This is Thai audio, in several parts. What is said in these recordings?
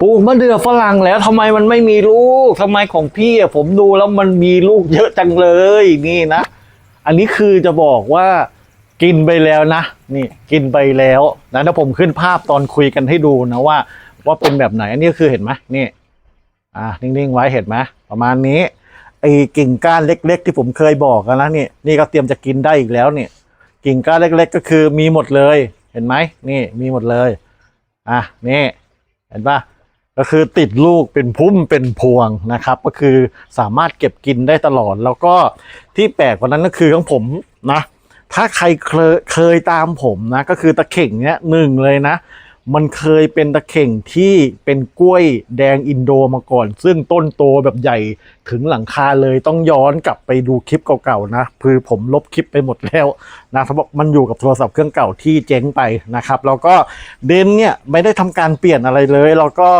ปลูกมะเดื่อฝรั่งแล้วทำไมมันไม่มีลูกทำไมของพี่อะผมดูแล้วมันมีลูกเยอะจังเลยนี่นะ อันนี้คือจะบอกว่ากินไปแล้วนะ นี่กินไปแล้วนะถ้าผมขึ้นภาพตอนคุยกันให้ดูนะว่า ว่าเป็นแบบไหนอันนี้คือเห็นไหมนี่ อ่านิ่งๆไว้เห็นไหมประมาณนี้ไอ้กิ่งก้านเล็ก ๆ ที่ผมเคยบอกกันนะนี่นี่ก็เตรียมจะกินได้อีกแล้วเนี่ยกิ่งก้านเล็ก ๆ ก็คือมีหมดเลย เห็นไหมนี่มีหมดเลย อะนี่เห็นปะ ก็คือติดลูกเป็นพุ่มเป็นพวงนะครับ ก็คือสามารถเก็บกินได้ตลอด แล้วก็ที่แปลกกว่านั้นก็คือของผมนะ ถ้าใครเคยเคยตามผมนะ ก็คือตะเข่งเนี้ยหนึ่งเลยนะ มันเคยเป็นตะเข่งที่เป็นกล้วยแดงอินโดมาก่อน ซึ่งต้นโตแบบใหญ่ถึงหลังคาเลยต้องย้อนกลับไปดูคลิปเก่าๆนะคือผมลบคลิปไปหมดแล้วนะเขาบอกมันอยู่กับโทรศัพท์เครื่องเก่าที่เจ๊งไปนะครับแล้วก็เดนเนี่ยไม่ได้ทำการเปลี่ยนอะไรเลยแล้วก็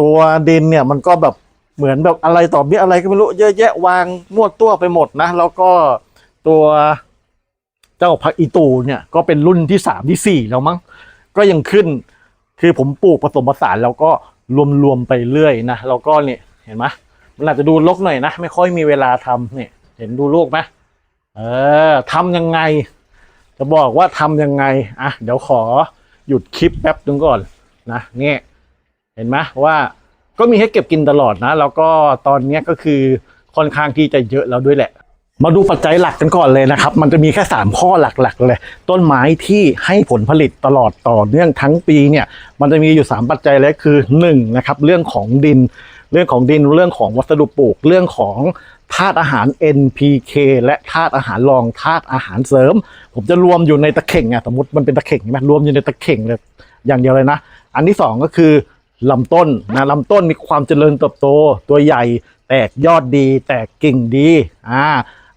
ตัวเดนเนี่ยมันก็แบบเหมือนแบบอะไรต่อมีอะไรก็ไม่รู้เยอะแยะวางมั่วตัวไปหมดนะ แล้วก็ตัวเจ้าพักอีตูเนี่ยก็เป็นรุ่นที่สามที่สี่แล้วมั้ง ก็ยังขึ้น คือผมปลูกผสมผสานแล้วก็รวมๆไปเรื่อยนะแล้วก็เนี่ยเห็นไหมมันอาจจะดูรกหน่อยนะ ไม่ค่อยมีเวลาทำเนี่ย เห็นดูลูกไหมเออทำยังไง จะบอกว่าทำยังไงอะเดี๋ยวขอหยุดคลิปแป๊บนึงก่อนนะเนี่ยเห็นไหมว่าก็มีให้เก็บกินตลอดนะ แล้วก็ตอนเนี้ยก็คือค่อนข้างที่จะเยอะแล้วด้วยแหละ มาดูปัจจัยหลักกันก่อนเลยนะครับ มันจะมีแค่ 3 ข้อหลักๆเลย ต้นไม้ที่ให้ผลผลิตตลอดต่อเนื่องทั้งปีเนี่ย มันจะมีอยู่ 3 ปัจจัยเลยคือ1นะครับ เรื่องของดิน เรื่องของดิน เรื่องของวัสดุปลูก เรื่องของธาตุอาหาร NPK และธาตุอาหารรอง ธาตุอาหารเสริม ผมจะรวมอยู่ในตะเข่งอะ สมมติมันเป็นตะเข่งใช่ไหมรวมอยู่ในตะเข่งเลย อย่างเดียวเลยนะ อันที่สองก็คือลำต้นนะลำต้นมีความเจริญเติบโต ตัวใหญ่ แตกยอดดี แตกกิ่งดี อ่า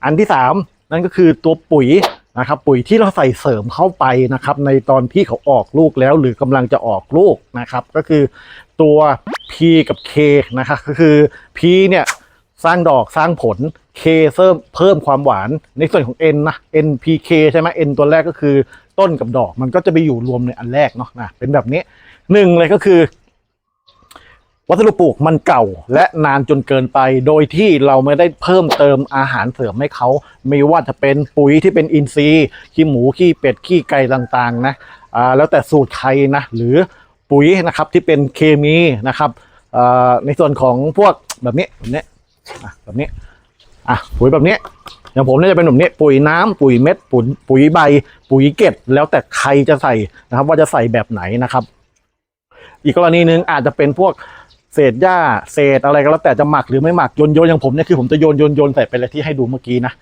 อันที่สามนั่นก็คือตัวปุ๋ยนะครับปุ๋ยที่เราใส่เสริมเข้าไปนะครับ ในตอนที่เขาออกลูกแล้ว หรือกำลังจะออกลูกนะครับ ก็คือตัว P กับ K นะครับก็คือ P เนี่ยสร้างดอกสร้างผล K เพิ่มเพิ่มความหวานในส่วนของ N นะ NPK ใช่ไหม N ตัวแรกก็คือต้นกับดอกมันก็จะไปอยู่รวมในอันแรกเนาะนะเป็นแบบนี้หนึ่งเลยก็คือ วัสดุปลูกมันเก่าและนานจนเกินไป โดยที่เราไม่ได้เพิ่มเติมอาหารเสริมให้เขา ไม่ว่าจะเป็นปุ๋ยที่เป็นอินทรีย์ขี้หมูขี้เป็ดขี้ไก่ต่างๆนะแล้วแต่สูตรใครนะหรือปุ๋ยนะครับที่เป็นเคมีนะครับในส่วนของพวกแบบนี้แบบนี้แบบนี้อะปุ๋ยแบบนี้อย่างผมเนี่ยจะเป็นแบบนี้ปุ๋ยน้ำปุ๋ยเม็ดปุ๋ยปุ๋ยใบ ปุ๋ยเกล็ดแล้วแต่ใครจะใส่นะครับ ว่าจะใส่แบบไหนนะครับ อีกกรณีหนึ่งอาจจะเป็นพวก เศษหญ้าเศษอะไรก็แล้วแต่จะหมักหรือไม่หมักโยนโยนอย่างผมเนี่ยคือผมจะโยนโยนโยนใส่ไปเลยที่ให้ดูเมื่อกี้นะ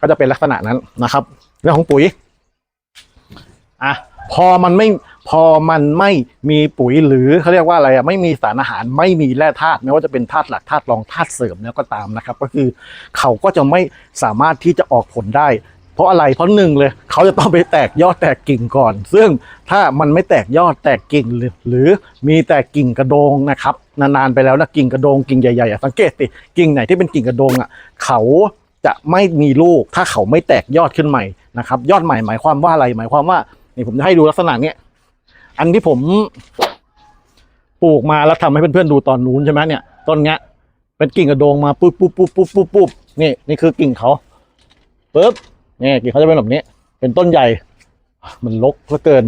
ก็จะเป็นลักษณะนั้นนะครับ เรื่องของปุ๋ยอะพอมันไม่พอมันไม่มีปุ๋ยหรือเขาเรียกว่าอะไรอะไม่มีสารอาหารไม่มีแร่ธาตุไม่ว่าจะเป็นธาตุหลักธาตุรองธาตุเสริมแล้วก็ตามนะครับ ก็คือเขาก็จะไม่สามารถที่จะออกผลได้ เพราะอะไรเพราะหนึ่งเลยเขาจะต้องไปแตกยอดแตกกิ่งก่อน ซึ่งถ้ามันไม่แตกยอดแตกกิ่งหรือหรือมีแต่กิ่งกระโดงนะครับ นานๆไปแล้วนะกิ่งกระโดงกิ่งใหญ่ๆสังเกตสิกิ่งไหนที่เป็นกิ่งกระโดงอะเขาจะไม่มีลูกถ้าเขาไม่แตกยอดขึ้นใหม่นะครับ ยอดใหม่หมายความว่าอะไรหมายความว่านี่ผมจะให้ดูลักษณะเนี้ยอันที่ผมปลูกมาแล้วทำให้เพื่อนๆดูตอนนู้นใช่ไหมเนี่ยต้นเนี้ยเป็นกิ่งกระโดงมาปุ๊บปุ๊บปุ๊บปุ๊บปุ๊บปุ๊บนี่นี่คือกิ่งเขาปุ๊บนี่กิ่งเขาจะเป็นแบบนี้ เป็นต้นใหญ่ มันลกเหลือเกิน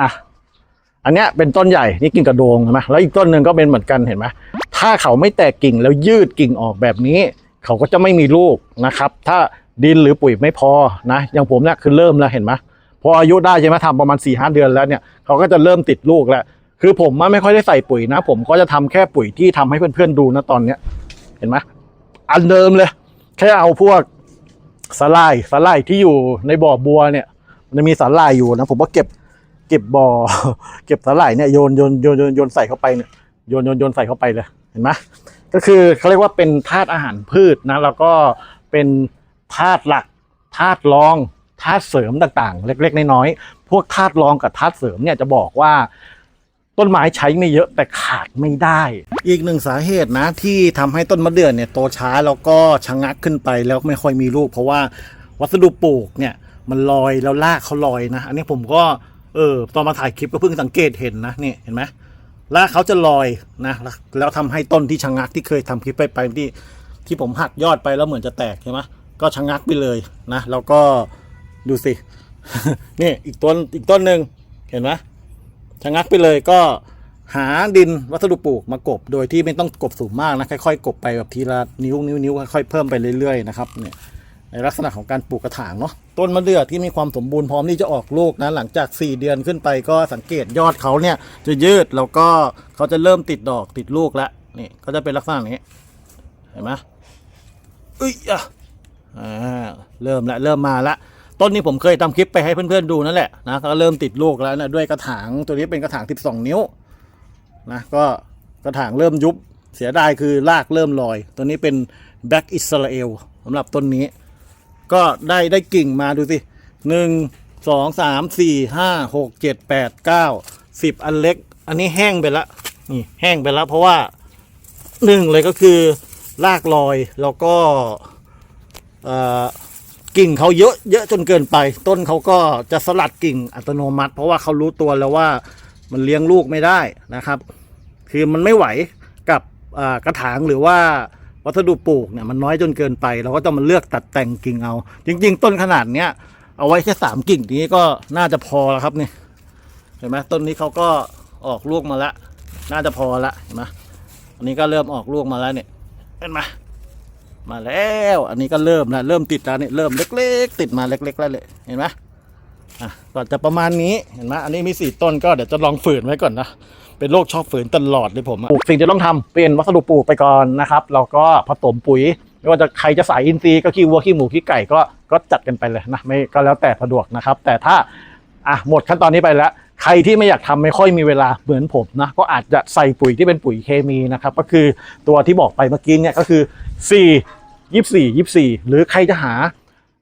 อะ อันเนี้ยเป็นต้นใหญ่นี่กิ่งกระโดงเห็นไหมแล้วอีกต้นหนึ่งก็เป็นเหมือนกันเห็นไหมถ้าเขาไม่แตกกิ่งแล้วยืดกิ่งออกแบบนี้ เขาก็จะไม่มีลูกนะครับ ถ้าดินหรือปุ๋ยไม่พอนะ อย่างผมเนี่ยคือเริ่มแล้วเห็นไหมพออายุได้ใช่ไหมทำประมาณ4ี่ห้าเดือนแล้วเนี่ยเขาก็จะเริ่มติดลูกแล้ว คือผมไม่ค่อยได้ใส่ปุ๋ยนะ ผมก็จะทำแค่ปุ๋ยที่ทำให้เพื่อนๆดูนะตอนเนี้ยเห็นไหมอันเดิมเลย แค่เอาพวกสาลายสาลายที่อยู่ในบ่อบัวเนี่ยมันจะมีสาลายอยู่นะผมก็เก็บ เก็บบ่อเก็บสาลายเนี่ยโยนโยนโยนโยนโยนใส่เข้าไปเนี่ยโยนโยนโยนใส่เข้าไปเลยเห็นไหมก็คือเขาเรียกว่าเป็นธาตุอาหารพืชนะแล้วก็เป็นธาตุหลักธาตุรองธาตุเสริมต่างๆ เล็ก ๆ น้อยๆพวกธาตุรองกับธาตุเสริมเนี่ยจะบอกว่าต้นไม้ใช้ไม่เยอะแต่ขาดไม่ได้ อีกหนึ่งสาเหตุนะที่ทำให้ต้นมะเดื่อเนี่ยโตช้าแล้วก็ชะงักขึ้นไปแล้วไม่ค่อยมีลูก เพราะว่าวัสดุปลูกเนี่ยมันลอยแล้วรากเขาลอยนะ อันนี้ผมก็ เออ ตอนมาถ่ายคลิปก็เพิ่งสังเกตเห็นนะนี่เห็นไหมรากเขาจะลอยนะแล้วแล้วทำให้ต้นที่ชะงักที่เคยทำคลิปไปไปที่ที่ผมหักยอดไปแล้วเหมือนจะแตกใช่ไหมก็ชะงักไปเลยนะแล้วก็ดูสิ นี่อีกต้นอีกต้นหนึ่งเห็นไหมชะงักไปเลยก็หาดินวัสดุปลูกมากบ โดยที่ไม่ต้องกบสูงมากนะค่อยๆกบไปแบบทีละนิ้วนิ้วนิ้วค่อยๆเพิ่มไปเรื่อยๆนะครับเนี่ย ในลักษณะของการปลูกกระถางเนาะต้นมะเดื่อที่มีความสมบูรณ์พร้อมที่จะออกลูกนะหลังจาก 4 เดือนขึ้นไปก็สังเกตยอดเขาเนี่ยจะยืดแล้วก็เขาจะเริ่มติดดอกติดลูกแล้วนี่ก็จะเป็นลักษณะนี้เห็นไหมเอ้ยอะอ่าเริ่มล้วเริ่มมาละต้นนี้ผมเคยทำคลิปไปให้เพื่อนๆดูนั่นแหละนะก็เริ่มติดลูกแล้วนะด้วยกระถางตัวนี้เป็นกระถาง 12 นิ้วนะก็กระถางเริ่มยุบเสียดายคือรากเริ่มลอย ตัวนี้เป็นแบ็กอิสราเอลสำหรับต้นนี้ ก็ได้ได้กิ่งมาดูสิหนึ่งสองสามสี่ห้าหกเจ็ดแปดเก้าสิบอันเล็ก อันนี้แห้งไปละนี่แห้งไปแล้วเพราะว่าหนึ่งเลยก็คือรากลอยแล้วก็อ่อกิ่งเขาเยอะเยอะจนเกินไป ต้นเขาก็จะสลัดกิ่งอัตโนมัติ เพราะว่าเขารู้ตัวแล้วว่ามันเลี้ยงลูกไม่ได้นะครับ คือมันไม่ไหวกับกระถางหรือว่า วัสดุปลูกเนี่ยมันน้อยจนเกินไป เราก็จะมาเลือกตัดแต่งกิ่งเอา จริง ๆ ต้นขนาดเนี้ยเอาไว้แค่สามกิ่งนี้ก็น่าจะพอแล้วครับนี่เห็นไหมต้นนี้เขาก็ออกลูกมาแล้วน่าจะพอละเห็นไหมอันนี้ก็เริ่มออกลูกมาแล้วเนี่ยเห็นไหมมาแล้ว อันนี้ก็เริ่มแล้วเริ่มติดแล้วเนี่ยเริ่มเล็ก ๆ ติดมาเล็ก ๆ แล้วเลยเห็นไหมอะก็จะประมาณนี้เห็นไหมอันนี้มีสี่ต้นก็เดี๋ยวจะลองฝืนไว้ก่อนนะ เป็นโรคชอบฝืนตลอดเลยผมปลูกสิ่งที่ต้องทำเป็นวัสดุปลูกไปก่อนนะครับแล้วก็ผสมปุ๋ย ไม่ว่าจะใครจะใส่อินทรีย์ก็ขี้วัวขี้หมูขี้ไก่ก็ก็จัดกันไปเลยนะไม่ก็แล้วแต่สะดวกนะครับ แต่ถ้าอะหมดขั้นตอนนี้ไปแล้ว ใครที่ไม่อยากทำไม่ค่อยมีเวลาเหมือนผมนะก็อาจจะใส่ปุ๋ยที่เป็นปุ๋ยเคมีนะครับก็คือตัวที่บอกไปเมื่อกี้เนี่ยก็คือ 4 24 24 หรือใครจะหา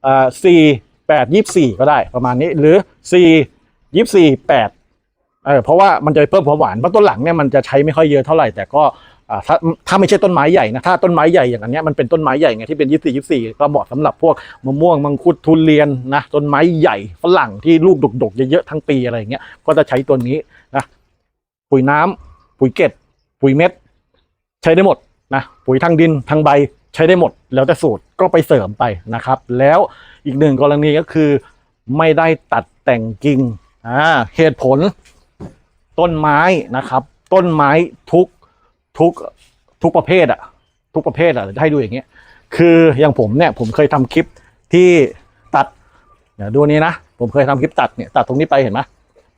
เอ่อ4 8 24 ก็ได้ประมาณนี้หรือ 4 24 8 เออเพราะว่ามันจะเพิ่มความหวานเพราะต้นหลังเนี่ยมันจะใช้ไม่ค่อยเยอะเท่าไหร่แต่ก็ถ้าถ้าไม่ใช่ต้นไม้ใหญ่นะถ้าต้นไม้ใหญ่อย่างอันนี้มันเป็นต้นไม้ใหญ่ไงที่เป็นยี่สี่ยี่สี่ก็เหมาะสำหรับพวกมะม่วงมังคุดทุเรียนนะต้นไม้ใหญ่ฝรั่งที่ลูกดกๆเยอะๆทั้งปีอะไรอย่างเงี้ยก็จะใช้ตัวนี้นะปุ๋ยน้ำปุ๋ยเกล็ดปุ๋ยเม็ด ใช้ได้หมดนะปุ๋ยทางดินทางใบใช้ได้หมด แล้วแต่สูตรก็ไปเสริมไปนะครับ แล้วอีกหนึ่งกรณีก็คือไม่ได้ตัดแต่งกิ่งอ่าเหตุผล ต้นไม้นะครับ ต้นไม้ทุกทุกทุกประเภทอะทุกประเภทอะให้ดูอย่างเงี้ยคืออย่างผมเนี่ยผมเคยทำคลิปที่ตัดเดี๋ยวดูนี้นะผมเคยทำคลิปตัดเนี่ยตัดตรงนี้ไปเห็นไหม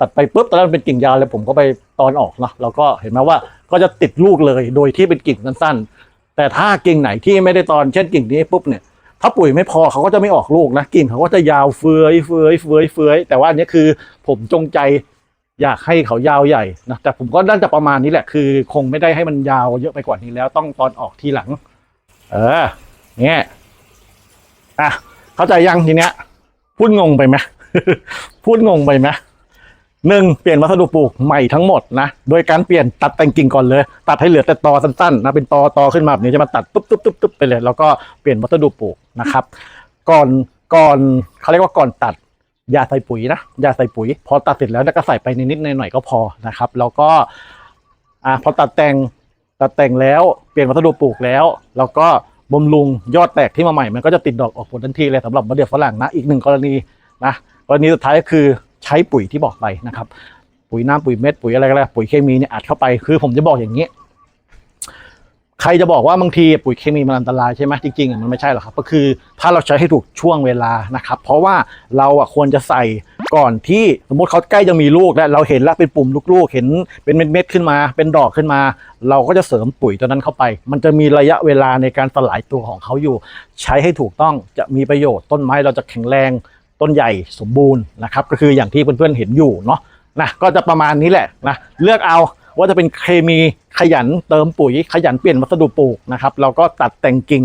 ตัดไปปุ๊บตอนนั้นเป็นกิ่งยาวเลยผมก็ไปตอนออกเนาะแล้วก็เห็นไหมว่าก็จะติดลูกเลยโดยที่เป็นกิ่งสั้นๆ แต่ถ้ากิ่งไหนที่ไม่ได้ตอนเช่นกิ่งนี้ปุ๊บเนี่ยถ้าปุ๋ยไม่พอเขาก็จะไม่ออกลูกนะกิ่งเขาก็จะยาวเฟื่อยเฟื่อยเฟื่อยเฟื่อยแต่ว่าอันนี้คือผมจงใจ อยากให้เขายาวใหญ่นะแต่ผมก็น่าจะประมาณนี้แหละคือ คงไม่ได้ให้มันยาวเยอะไปกว่านี้แล้วต้องตอนออกทีหลัง เออเนี่ยอะเข้าใจยังทีเนี้ย พูดงงไปไหมพูดงงไปไหมหนึ่งเปลี่ยนวัสดุปลูกใหม่ทั้งหมดนะโดยการเปลี่ยนตัดแต่งกิ่งก่อนเลย ตัดให้เหลือแต่ตอสั้นๆนะเป็นตอตอขึ้นมาแบบนี้จะมาตัดตุ๊บตุ๊บตุ๊บตุ๊บไปเลย แล้วก็เปลี่ยนวัสดุปลูกนะครับ ก่อนก่อนเขาเรียกว่าก่อนตัด ย่าใส่ปุ๋ยนะอย่าใส่ปุ๋ย พอตัดเสร็จแล้วก็ใส่ไปนิดๆหน่อยๆก็พอนะครับ แล้วก็อ่าพอตัดแต่งตัดแต่งแล้วเปลี่ยนวัสดุปลูกแล้วแล้วก็บำรุงยอดแตกที่มาใหม่มันก็จะติดดอกออกผลทันทีเลยสำหรับมะเดื่อฝรั่งนะอีกหนึ่งกรณีนะกรณีสุดท้ายก็คือใช้ปุ๋ยที่บอกไปนะครับ ปุ๋ยน้ำปุ๋ยเม็ดปุ๋ยอะไรก็แล้วปุ๋ยเคมีเนี่ยอัดเข้าไปคือผมจะบอกอย่างนี้ ใครจะบอกว่าบางทีปุ๋ยเคมีมันอันตรายใช่ไหมจริงๆมันไม่ใช่หรอกครับ ก็คือถ้าเราใช้ให้ถูกช่วงเวลานะครับ เพราะว่าเราอะควรจะใส่ก่อนที่สมมติเขาใกล้จะมีลูกแล้วเราเห็นแล้วเป็นปุ่มลูกๆ เห็นเป็นเม็ดๆขึ้นมา เป็นดอกขึ้นมา เราก็จะเสริมปุ๋ยตัวนั้นเข้าไป มันจะมีระยะเวลาในการสลายตัวของเขาอยู่ ใช้ให้ถูกต้องจะมีประโยชน์ต้นไม้เราจะแข็งแรงต้นใหญ่สมบูรณ์นะครับก็คืออย่างที่เพื่อนๆเห็นอยู่เนาะนะก็จะประมาณนี้แหละนะเลือกเอา ว่าจะเป็นเคมีขยันเติมปุ๋ยขยันเปลี่ยนวัสดุปลูกนะครับแล้วก็ตัดแต่งกิ่ง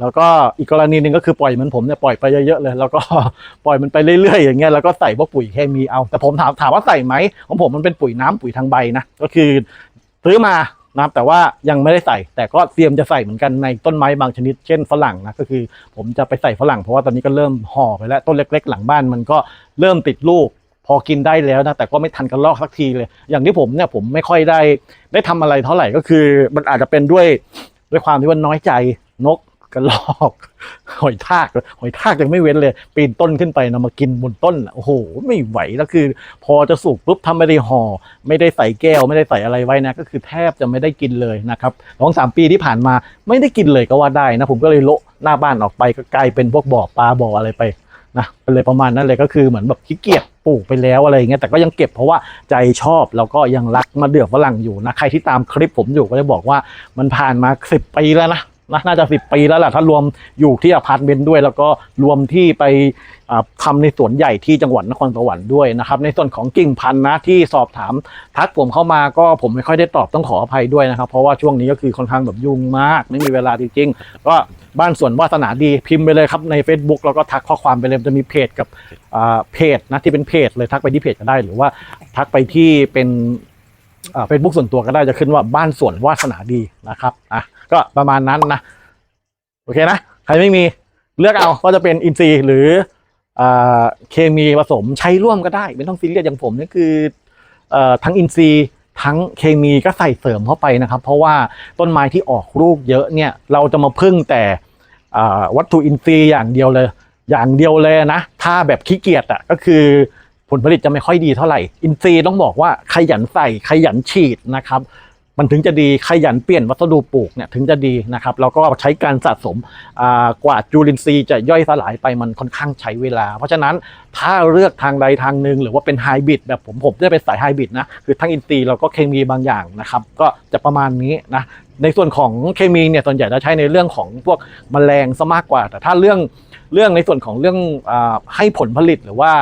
แล้วก็อีกกรณีหนึ่งก็คือปล่อยเหมือนผมเนี่ยปล่อยไปเยอะๆเลย แล้วก็ปล่อยมันไปเรื่อยๆอย่างเงี้ยแล้วก็ใส่พวกปุ๋ยเคมีเอาแต่ผมถามถามว่าใส่ไหมของผมมันเป็นปุ๋ยน้ำปุ๋ยทางใบนะก็คือซื้อมานะครับแต่ว่ายังไม่ได้ใส่ แต่ก็เตรียมจะใส่เหมือนกันในต้นไม้บางชนิด เช่นฝรั่งนะก็คือ ผมจะไปใส่ฝรั่งเพราะว่าตอนนี้ก็เริ่มห่อไปแล้วต้นเล็ก ๆ หลังบ้านมันก็เริ่มติดลูก พอกินได้แล้วนะแต่ก็ไม่ทันกันลอกสักทีเลย อย่างที่ผมเนี่ยผมไม่ค่อยได้ ได้ทำอะไรเท่าไหร่ก็คือ มันอาจจะเป็นด้วยด้วยความที่ว่าน้อยใจนกกระลอกหอยทากหอยทากยังไม่เว้นเลย ปีนต้นขึ้นไปนะมากินบนต้นโอ้โหไม่ไหวแล้วคือ พอจะสุกปุ๊บทำไม่ได้ห่อไม่ได้ใส่แก้ว ไม่ได้ใส่อะไรไว้นะ ก็คือแทบจะไม่ได้กินเลยนะครับสองสามปีที่ผ่านมาไม่ได้กินเลยก็ว่าได้นะผมก็เลยโละหน้าบ้านออกไปก็กลายเป็นพวกบ่อปลาบ่ออะไรไป นะเป็นเลยประมาณนั้นเลยก็คือเหมือนแบบขี้เกียจปลูกไปแล้วอะไรอย่างเงี้ยแต่ก็ยังเก็บเพราะว่าใจชอบแล้วก็ยังรักมาเดือกฝรั่งอยู่นะใครที่ตามคลิปผมอยู่ก็จะบอกว่ามันผ่านมาสิบปีแล้วนะนะน่าจะสิบปีแล้วแหละถ้ารวมอยู่ที่อพาร์ตเมนต์ด้วย แล้วก็รวมที่ไปอ่าทำในสวนใหญ่ที่จังหวัดนครสวรรค์ด้วยนะครับ ในส่วนของกิ่งพันธุ์นะที่สอบถามทักผมเข้ามาก็ผมไม่ค่อยได้ตอบต้องขออภัยด้วยนะครับ เพราะว่าช่วงนี้ก็คือค่อนข้างแบบยุ่งมาก ไม่มีเวลาจริงๆก็ บ้านสวนวาสนาดีพิมพ์ไปเลยครับใน Facebook แล้วก็ทักข้อความไปเลยจะมีเพจกับอ่าเพจนะที่เป็นเพจเลยทักไปที่เพจก็ได้ หรือว่าทักไปที่เป็นเฟซบุ๊กส่วนตัวก็ได้จะขึ้นว่าบ้านสวนวาสนาดีนะครับอะก็ประมาณนั้นนะโอเคนะใครไม่มีเลือกเอาก็จะเป็นอินทรีย์หรืออ่าเคมีผสมใช้ร่วมก็ได้ ไม่ต้องซีเรียสอย่างผมนี่คืออ่อทั้งอินทรีย์ ทั้งเคมีก็ใส่เสริมเข้าไปนะครับ เพราะว่าต้นไม้ที่ออกลูกเยอะเนี่ยเราจะมาพึ่งแต่วัตถุอินทรีย์อย่างเดียวเลย อย่างเดียวเลยนะ ถ้าแบบขี้เกียจอะก็คือผลผลิตจะไม่ค่อยดีเท่าไหร่ อินทรีย์ต้องบอกว่าขยันใส่ขยันฉีดนะครับ มันถึงจะดีขยันเปลี่ยนวัสดุปลูกเนี่ยถึงจะดีนะครับแล้วก็ใช้การสะสมกว่าจุลินทรีย์จะย่อยสลายไปมันค่อนข้างใช้เวลา เพราะฉะนั้นถ้าเลือกทางใดทางหนึ่งหรือว่าเป็นไฮบริดแบบผมผมจะเป็นสายไฮบริดนะคือทั้งอินทรีย์แล้วก็เคมีบางอย่างนะครับก็จะประมาณนี้นะในส่วนของเคมีเนี่ยส่วนใหญ่จะใช้ในเรื่องของพวกแมลงซะมากกว่า แต่ถ้าเรื่องเรื่องในส่วนของเรื่องอให้ผลผลิตหรือว่า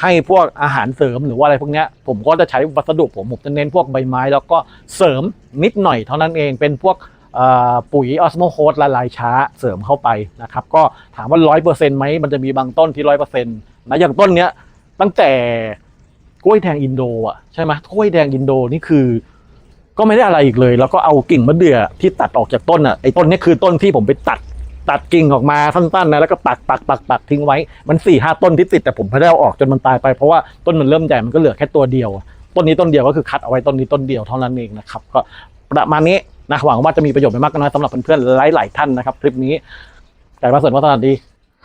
ให้พวกอาหารเสริมหรือว่าอะไรพวกนี้ผมก็จะใช้วัสดุผมผมจะเน้นพวกใบไม้ แล้วก็เสริมนิดหน่อยเท่านั้นเองเป็นพวกปุ๋ยออสโมโคสละลายช้าเสริมเข้าไปนะครับก็ถามว่าร้อยเปอร์เซ็นต์ไหมมันจะมีบางต้นที่ร้อยเปอร์เซ็นต์นะอย่างต้นเนี้ยตั้งแต่กล้วยแดงอินโดอะใช่ไหมกล้วยแดงอินโดนี่คือ ก็ไม่ได้อะไรอีกเลย แล้วก็เอากิ่งมะเดื่อที่ตัดออกจากต้นอะไอ้ต้นนี้คือต้นที่ผมไปตัด ตัดกิ่งออกมาสั้นๆนะแล้วก็ปักปักปักปักทิ้งไว้ มันสี่ห้าต้นที่ติดแต่ผมไม่ได้เอาออกจนมันตายไปเพราะว่าต้นมันเริ่มใหญ่มันก็เหลือแค่ตัวเดียว ต้นนี้ต้นเดียวก็คือคัดเอาไว้ต้นนี้ต้นเดียวเท่านั้นเองนะครับก็ประมาณนี้นะหวังว่าจะมีประโยชน์ไม่มากก็น้อยสำหรับเพื่อนๆหลายๆท่านนะครับ คลิปนี้แต่มาสนว่าสวัสดี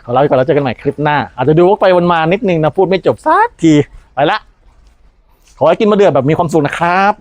ขอลาไปก่อนแล้วเจอกันใหม่คลิปหน้า อาจจะดูวกไปวนมานิดนึงนะพูดไม่จบสักทีไปละขอให้กินมะเดื่อแบบมีความสุขนะครับ